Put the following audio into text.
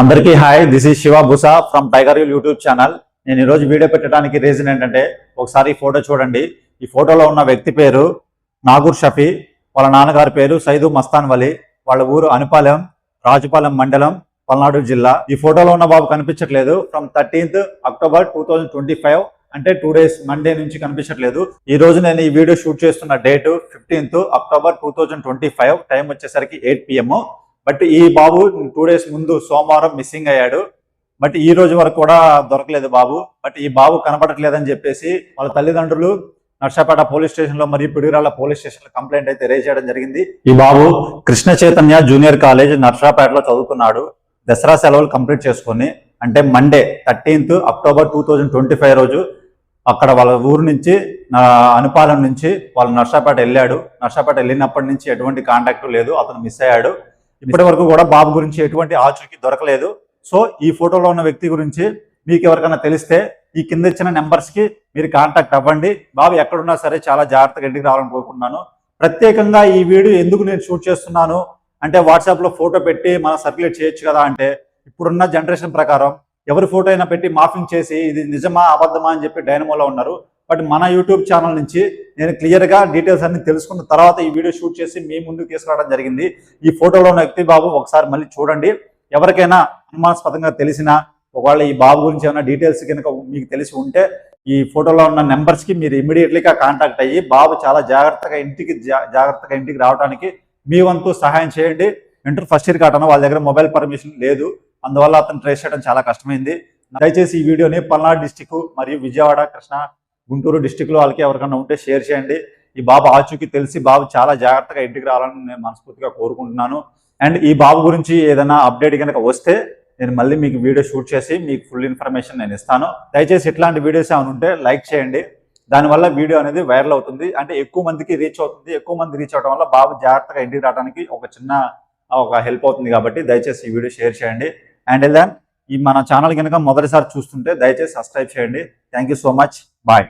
అందరికీ hi this is Shiva Busa from Tiger YouTube channel. నేను ఈరోజు వీడియో పెట్టడానికి రీజన్ ఏంటంటే ఒకసారి ఈ ఫోటో చూడండి. ఈ ఫోటోలో ఉన్న వ్యక్తి పేరు నాగూర్ షఫీ వాళ్ళ నాన్నగారి పేరు సైదు మస్తాన్ వలి వాళ్ళ ఊరు అనుపాలెం రాజుపాలెం మండలం పల్నాడు జిల్లా. ఈ ఫోటోలో ఉన్న బాబు కనిపించట్లేదు. From thirteenth October two twenty five అంటే టూ డేస్ మండే నుంచి కనిపించట్లేదు. ఈ రోజు నేను ఈ వీడియో షూట్ చేస్తున్న date fifteenth October two thousand twenty five time వచ్చేసరికి ఎయిట్ పిఎం బట్ ఈ బాబు టూ డేస్ ముందు సోమవారం మిస్సింగ్ అయ్యాడు. బట్ ఈ రోజు వరకు కూడా దొరకలేదు బాబు. బట్ ఈ బాబు కనపడట్లేదని చెప్పేసి వాళ్ళ తల్లిదండ్రులు నర్సాపేట పోలీస్ స్టేషన్లో మరియు పిడుగురాళ్ళ పోలీస్ స్టేషన్లో కంప్లైంట్ అయితే రేజ్ చేయడం జరిగింది. ఈ బాబు కృష్ణ చైతన్య జూనియర్ కాలేజ్ నర్సాపేటలో చదువుతున్నాడు దసరా సెలవులు కంప్లీట్ చేసుకొని అంటే Monday thirteenth October two thousand twenty five రోజు అక్కడ వాళ్ళ ఊరు నుంచి అనుపాలెం నుంచి వాళ్ళు నర్సాపేట వెళ్ళాడు. నర్సాపేట వెళ్ళినప్పటి నుంచి ఎటువంటి కాంటాక్ట్ లేదు. అతను మిస్ అయ్యాడు. ఇప్పటి వరకు కూడా బాబు గురించి ఎటువంటి ఆచూకీ దొరకలేదు. సో ఈ ఫోటోలో ఉన్న వ్యక్తి గురించి మీకు ఎవరికైనా తెలిస్తే ఈ కింద ఇచ్చిన నెంబర్స్కి మీరు కాంటాక్ట్ అవ్వండి. బాబు ఎక్కడున్నా సరే చాలా జాగ్రత్తగా ఇంటికి రావాలని కోరుకుంటున్నాను. ప్రత్యేకంగా ఈ వీడియో ఎందుకు నేను షూట్ చేస్తున్నాను అంటే వాట్సాప్లో ఫోటో పెట్టి మనం సర్క్యులేట్ చేయొచ్చు కదా అంటే ఇప్పుడున్న జనరేషన్ ప్రకారం ఎవరి ఫోటో అయినా పెట్టి మాఫింగ్ చేసి ఇది నిజమా అబద్ధమా అని చెప్పి డైనమోలో ఉన్నారు. బట్ మన యూట్యూబ్ ఛానల్ నుంచి నేను క్లియర్గా డీటెయిల్స్ అన్ని తెలుసుకున్న తర్వాత ఈ వీడియో షూట్ చేసి మీ ముందుకు తీసుకురావడం జరిగింది. ఈ ఫోటోలో ఉన్న వ్యక్తి బాబు ఒకసారి మళ్ళీ చూడండి. ఎవరికైనా అనుమానాస్పదంగా తెలిసినా ఒకవేళ ఈ బాబు గురించి ఏమైనా డీటెయిల్స్ కనుక మీకు తెలిసి ఉంటే ఈ ఫోటోలో ఉన్న నెంబర్స్కి మీరు ఇమీడియట్లీగా కాంటాక్ట్ అయ్యి బాబు చాలా జాగ్రత్తగా ఇంటికి జా- జాగ్రత్తగా ఇంటికి రావడానికి మీ వంతు సహాయం చేయండి. ఇంటర్ ఫస్ట్ ఇయర్ కావటం వాళ్ళ దగ్గర మొబైల్ పర్మిషన్ లేదు. అందువల్ల అతను ట్రేస్ చేయడం చాలా కష్టమైంది. దయచేసి ఈ వీడియోని పల్నాడు డిస్టిక్ మరియు విజయవాడ కృష్ణ గుంటూరు డిస్టిక్లో వాళ్ళకి ఎవరికైనా ఉంటే షేర్ చేయండి. ఈ బాబు ఆచూకీ తెలిసి బాబు చాలా జాగ్రత్తగా ఇంటికి రావాలని నేను మనస్ఫూర్తిగా కోరుకుంటున్నాను. అండ్ ఈ బాబు గురించి ఏదైనా అప్డేట్ కనుక వస్తే నేను మళ్ళీ మీకు వీడియో షూట్ చేసి మీకు ఫుల్ ఇన్ఫర్మేషన్ నేను ఇస్తాను. దయచేసి ఇట్లాంటి వీడియోస్ ఏమైనా ఉంటే లైక్ చేయండి. దానివల్ల వీడియో అనేది వైరల్ అవుతుంది. అంటే ఎక్కువ మందికి రీచ్ అవుతుంది. ఎక్కువ మంది రీచ్ అవడం వల్ల బాబు జాగ్రత్తగా ఇంటికి రావడానికి ఒక చిన్న ఒక హెల్ప్ అవుతుంది కాబట్టి దయచేసి ఈ వీడియో షేర్ చేయండి. అండ్ దెన్ ఈ మన ఛానల్ కనుక మొదటిసారి చూస్తుంటే దయచేసి సబ్స్క్రైబ్ చేయండి. Thank you so much bye